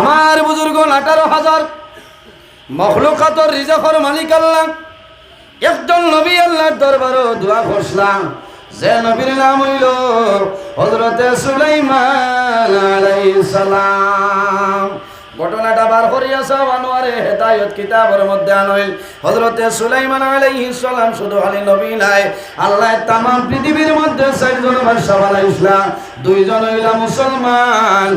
আমার বুজুর্গ আঠারো হাজার মখলুকাতর রিজাফর মালিক আল্লাহ। একজন নবী আল্লাহর দরবারও দোয়া করছিলাম। যে নবীর নাম হইল হজরতে সুলাইমান আলাইহিস সালাম। ঘটনাটা বার করিয়াছে আনোয়ারে হেদায়ত কিতাবের মধ্যে আনইল হজরতে সুলাইমান আলাইহিস সালাম শুধু খালি নবী নাই, আল্লাহ তাম পৃথিবীর মধ্যে চারজন বাদশা বানাইছিলা দুইজন হইলা মুসলমান,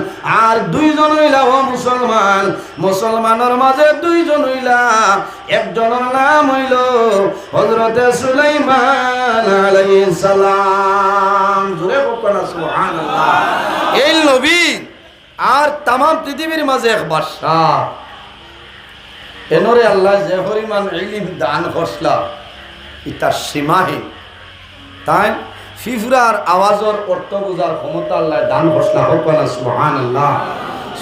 আর দুইজন হইলা ও মুসলমান। মুসলমানের মাঝে দুইজন হইলা, একজনের নাম হইল হজরতে সুলাইমান আলাইহিস সালাম। জোরে সুবহানাল্লাহ। এই নবী আর তাম পৃথিবীর মাঝে এক বাদশাহ। এনরে আল্লাহ যে পরিমাণ ইলিম দান করসলা ইটা সীমাহীন। তাই ফিফরার আওয়াজর অর্থ বোঝার ক্ষমতা আল্লাহ দান করসলা হোক না সুবহান আল্লাহ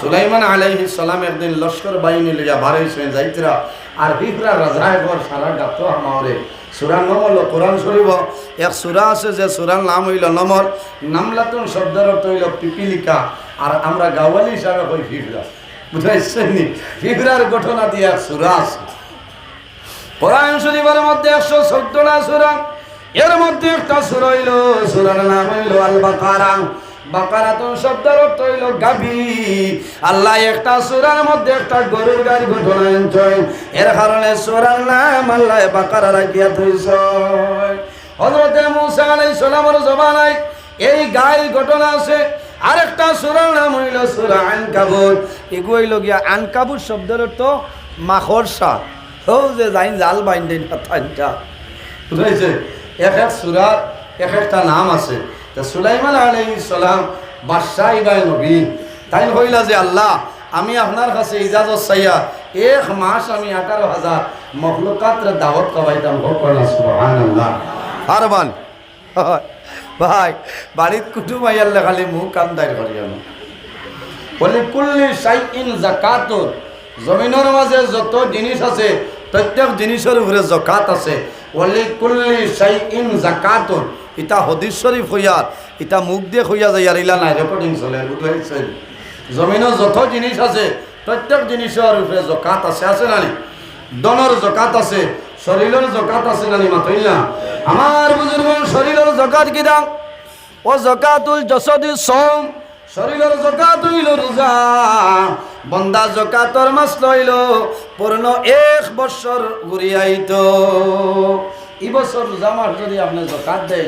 সুলাইমান আলাইহিস সালাম একদিন লস্কর বাহিনী লইয়া বাড়াইছেন যাইতরা, আর ফিফরার রাজায় ঘর সারা গাত আমারে সুরার নাম হলো কোরআন শরীফ, এক সুরা আছে যে সুরার নাম হইল নমর নামলাতুন শব্দের অর্থ হইল পিপিলিকা। আর আমরা গাওয়ালি হিসাবে কই ফিফরা। বুঝাইছেন ফিফরার ঘটনা দিয়ে এক সুরা আছে। কোরআন শরীফের মধ্যে একশো চোদ্দটা সুরা, এর মধ্যে একটা সুর হইল, সুরার নাম হইল আল বাকারা বাকারা তো শব্দের অর্থ হইল গাবি আল্লাহ একটা সুরার মধ্যে একটা গরুর গাড়ি ঘটনা এর কারণে সুরার নাম আল্লাহ বাকারা রাখিয়া থইছ হজরতে মুসা আলাইহিস সালামের জমানায় এই গায়ের ঘটনা আছে। আরেকটা সুরার নাম হইল সুরা আনকাবুত এগু হইল গিয়া আনকাবুত শব্দের অর্থ মাখরসা। ও যে যাইন জাল বাইন্ডেন কথাটা বুঝাইছে এক এক সুরার এক একটা নাম আছে। তা সুলাইমান আলাইহিস সালাম বাদশাহ ইবাই নবী। তাই হইলা যে আল্লাহ আমি আপনার কাছে ইজাজত চাইয়া এক মাস আমি আঠারো হাজার মখলুকাতের দাওয়াত কবাইতাম হোক না সুবহানাল্লাহ। হারবান ভাই বাড়িত কুটুম আইয়ালে খালি মুখ দায়ের করি আমি। বলে, কুল্লি সাইকিন জাকাতুর জমিনের মাঝে যত জিনিস আছে, প্রত্যেক জিনিসের উপরে জকাত আছে। বলে, কুল্লি সাইকিন জাকাতুর ইটা হদিস শরীফ হইয়ার ইটা মুখ দিয়ে হইয়া যায়, আর ইলা নাই রেকর্ডিং চলে জমিনের যত জিনিস আছে, প্রত্যেক জিনিসের উপরে জকাত আছে আছে নানি দনের জকাত আছে শরীরের জকাত আছে না নিমা না? আমার বুজুর্গ, শরীরের জকাত কি দাম ও জকাতুল জসদি সোম শরীরের জকাত হইল রোজা। বন্দা জকাতর মাস লইল পূর্ণ এক বছর ঘুরিয়াইত। ই বছর রোজা মাস যদি আপনি জকাত দেয়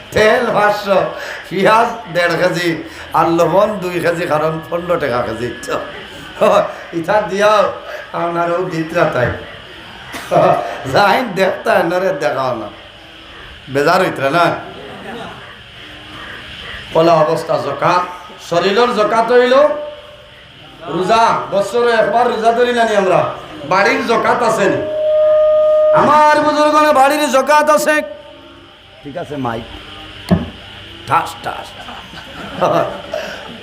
তেল পাঁচশো, পেঁয়াজ দেড় কেজি আর লবণ দুই কেজি, কারণ পনেরো টাকা কেজি। তো ইটা দিয়াও আপনারও দিতরা তাই। যাই দেখতা নরে দেখাও না। বেজার হইতরা না? কলা অবস্থা জকাত শরীরের জকাত হইল। রোজা বছরে একবার রোজা ধরি নানি আমরা। বাড়ির জকাত আছে? আমার বুজুর্গনে বাড়ির জকাত আছে। ঠিক আছে, মাইক। ঠাস ঠাস।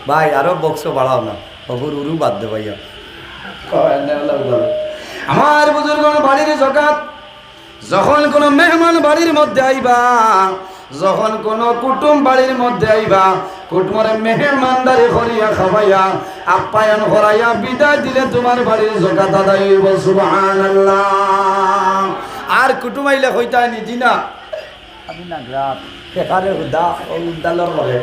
ভাই, আরও বক্স বাড়াও না। বাবুর উরু বাদ দে ভাইয়া। আমার বুজুর্গনে বাড়ির জকাত যখন কোনো মেহমান বাড়ির মধ্যে আইবা, যখন কোন কুটুম বাড়ির মধ্যে আইবা, কুটুমরে মেহমানদারি করিয়া খাবাইয়া আপ্যায়ন করাইয়া বিদায় দিলে তোমার বাড়ির আদায় হইব, সুবহানাল্লাহ। আর কুটুম আইলে হইতা নিদি না আমি না গ্রাম। এখানে হুদা করে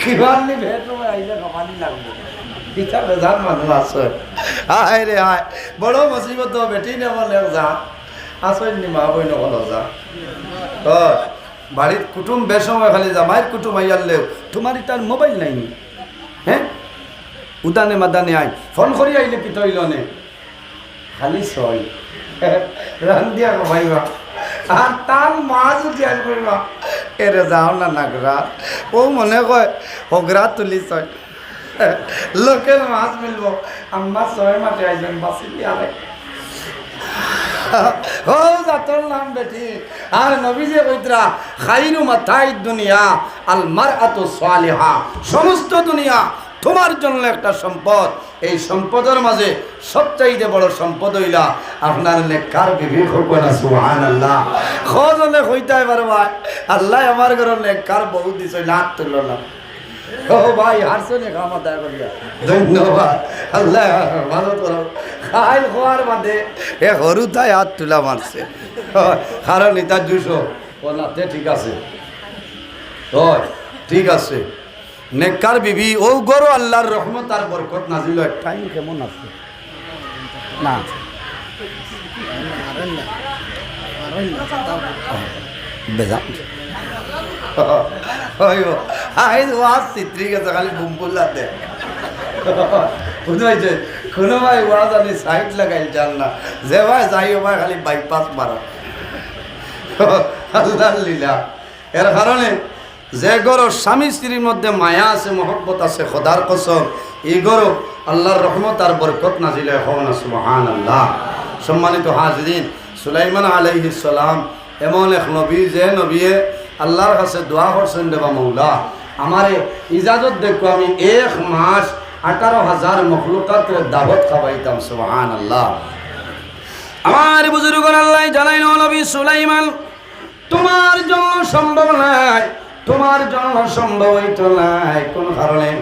কিবার নি ভেট আইলে কমানি লাগবে। পিঠা বেজার মানুষ আছে। হায় রে হায়, বড় মুসিবত বেটি নেবলে যা। আসেন নি মা বই নকল যা। হয় বাড়ির কুটুম বেসময় খালি যা মায়ের কুটুম আইয়ালেও তোমার তার মোবাইল নাই? হ্যাঁ উদানে মাদানে আই, ফোন করি আইলে কি তৈল নে খালি সই রান্দিয়া কমাইবা আর তার মাছ উঠিয়ান করিবা এরে যাও না নাগরা। ও মনে কয় হগরা তুলি ছয়। লোকের মাছ মিলব আম্মা ছয় মাঠে আইবেন বাসি আরে। ও জাতর নাম বেটি, আর নবী যে কইতরা খাইরু মাথাই দুনিয়া, আল মারআতু সালিহা। সমস্ত দুনিয়া তোমার জন্য একটা সম্পদ। এই সম্পদের মাঝে সবচাইতে বড় সম্পদ হইলা আপনার হকুন সুবহানাল্লাহ। খজলে হইতাই পারবা আল্লাহ আমার ঘরের নেককার বহু ভাই হারছো নে খামা দয়া করিয়া। ধন্যবাদ। আল্লাহ ভালো এ তাই হাত তুলা ঠিক আছে। ঠিক আছে। নেককার বিবি ও গরো আল্লাহর রহমত আর বরকত নাজিল টাইম কেমন আছে? না। খালি কোনো ভাই ওয়াজ আমি সাইড লাগাই না। যে ভাই যাই ভাই খালি বাইপাস মারা। আল্লাহ লীলা। এর কারণে যে গরো স্বামী স্ত্রীর মধ্যে মায়া আছে, মহব্বত আছে, খোদার কসম, এই গরো আল্লাহর রহমত আর বরকত নাজিলে হন সুবহান আল্লাহ সম্মানিত হাজরিন, সুলাইমান সালাম, এমন এক নবী যে নবীয়ে আল্লাহর কাছে দোয়া করছেন দেবা মৌলা, আমারে ইজাজত দেখো, আমি এক মাস আঠারো হাজার মখলুকাত দাবত খাওয়াইতাম সুবহান আল্লাহ আমার বুজুর্গ আল্লাহ জানাইল নবী সুলাইমান, তোমার জন্য সম্ভব নাই তোমার জন্য সম্ভব হইতো নাই। কোন কারণে?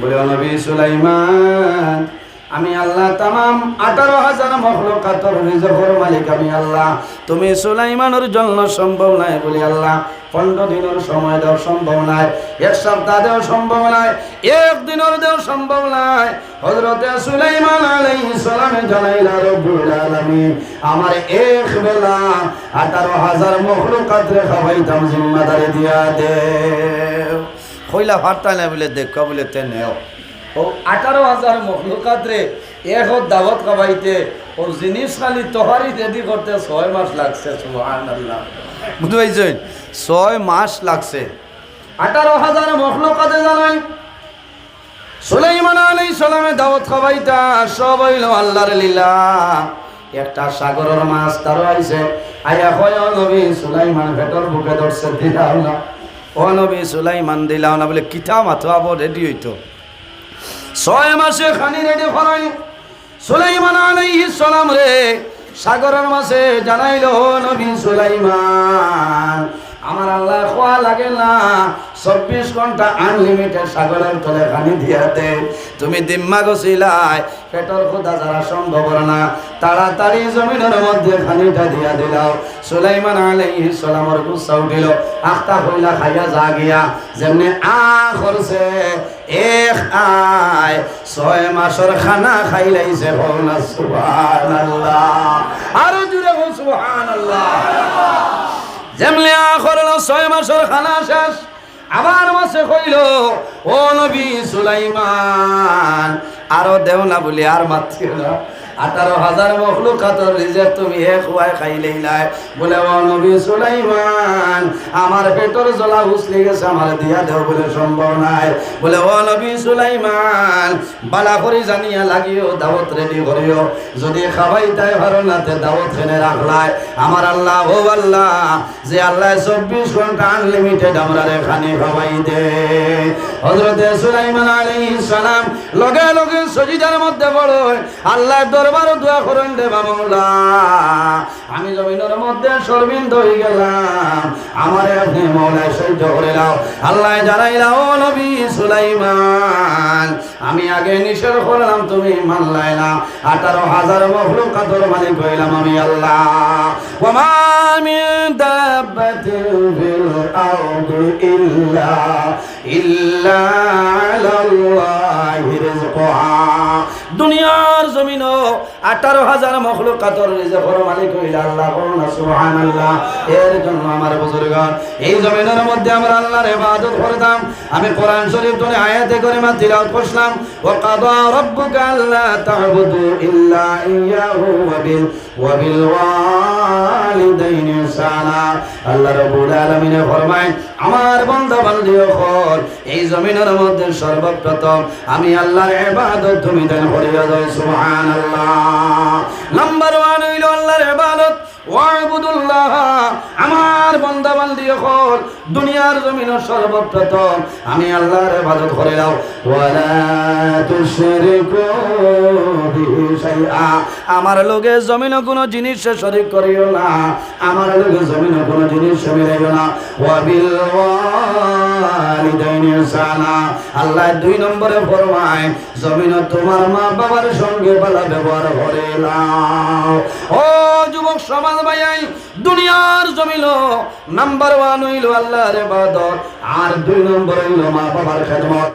বলে "ও নবী সুলাইমান, আমি আল্লাহ তামাম আঠারো হাজার মখলকাতর নিজের মালিক, আমি আল্লাহ। তুমি সুলাইমানোর জন্য সম্ভব নাই বলি আল্লাহ। পনেরো দিনের সময় দেওয়া সম্ভব নাই, এক সপ্তাহ দেওয়া সম্ভব নাই এক দিনের দেওয়া সম্ভব নাই। হজরতে সুলাইমান আলাইহিস সালামে জানাইলা রব্বুল আলামিন, আমার এক বেলা আঠারো হাজার মখলুকাত রে খাওয়াইতাম জিম্মাদারি দিয়া দে। কইলা ফারতা না বলে, দেখ বলে, তে নেও। ও, আঠারো হাজার মখলুকাত রে, এক দাওয়াত খাওয়াইতে ও জিনিস খালি তোহারি রেডি করতে ছয় মাস লাগছে, সুবহানাল্লাহ। বুঝতে পাইছেন? ছয় মাস লাগছে। আঠারো হাজার মখলুকাতে জানাই, সুলাইমান আলাই সালামে দাওয়াত খাওয়াইতা, সব হইল আল্লাহর লীলা। একটা সাগরের মাছ তারও আইছে। আয়া হয় নবী সুলাইমান ভেটর বুকে ধরছে দিলাও না। ও নবী সুলাইমান দিলাও না বলে কিতা মাথা আবো রেডি হইতো। ছয় মাসে খানি রেডি করাই। সুলাইমান আলাইহিস সালাম রে, সাগরের মাসে জানাইলো নবী সুলাইমান। আমার আল্লাহ খোয়া লাগে না। চব্বিশ ঘণ্টা আনলিমিটেড সাগরের তলে খানি দিয়াতে তুমি দিম্মা গছিলাই পেটর খোদা যারা সম্ভব না। তাড়াতাড়ি জমিনের মধ্যে খানিটা দিয়া দিলাও সুলাইমান আলাইহিস সালামর গুসা উঠিল আখতা হইলা খাইয়া যা গিয়া। যেমনি আ করছে এক আয় ছয় মাসের খানা খাইলাইছে হল না, সুবহানাল্লাহ। আরও জুড়ে হল, সুবহানাল্লাহ। ছয় খানা শেষ আবার মাসে আরও দেও না বলি আর মাতৃ না। আঠারো হাজার মখলুকাতর রিজেক তুমি হে খুয়াই খাইলেই নাই বলে নবী সুলাইমান, আমার পেটর জ্বলা উছলে গেছে, আমার দিয়া দেও বলে সম্ভব নাই। বলে, ও নবী সুলাইমান, বালা করি জানিয়া লাগিও, দাওয়াত রেডি করিও। যদি খাবাই তাই ভালো নাতে দাওয়াত খেনে রাখলাই আমার আল্লাহ, ও আল্লাহ, যে আল্লাহ চব্বিশ ঘণ্টা আনলিমিটেড আমরা খানি খাবাই দে। হজরতে সুলাইমান আলাইহিস সালাম লগে লগে সজিদার মধ্যে বড় আল্লাহ দরবার দোয়া করেন দে মামলা আমি জমিনের মধ্যে শর্মিন্দ হয়ে গেলাম। আমার আপনি মৌলায় সহ্য করে নাও। আল্লাহ জানাইলা ও নবী সুলাইমান, আমি আগে নিষেধ করলাম, তুমি মানলাই না। আঠারো হাজার মহলুক কাতর মালিক হইলাম আমি আল্লাহ। ওমা দাব্বাতিন ফিল আরদি ইল্লা ইল্লা আলাল্লাহি রিজকুহা। দুনিয়ার জমিন আঠারো হাজার মখলুক কাতর রিজেকর মালিক হইল আল্লাহ এই জমিনের মধ্যে আমরা আল্লাহর ইবাদত করতাম। আমি কোরআন শরীফ ধরে আয়াতে করে মা তিলাওয়াত করছিলাম। ওয়া কাদা আল্লাহ রাব্বুল আলামিন ফরমায় আমার বন্ধা বান্ধব হল এই জমিনের মধ্যে সর্বপ্রথম আমি আল্লাহর ইবাদত তুমি দেন করিয়া দাও সুবহানাল্লাহ। নাম্বার ওয়ান হইল আল্লাহর ইবাদত। ওয়াবুদুল্লাহ আমার বন্ধা বান্ধব হল দুনিয়ার জমিনের সর্বপ্রথম। আমি আল্লাহর ইবাদত করে দাও। আমার লোকে জমিনে কোনো জিনিস শরীক করিও না। আমার লোকে জমিনে কোনো জিনিস মিলাইও না। আল্লাহ দুই নম্বরে ফরমায় জমিনে তোমার মা বাবার সঙ্গে ভালো ব্যবহার করে নাও। ও যুবক সমাজ ভাই দুনিয়ার জমিল নাম্বার ওয়ান হইল আল্লাহর ইবাদত আর দুই নম্বর হইল মা বাবার খেদমত।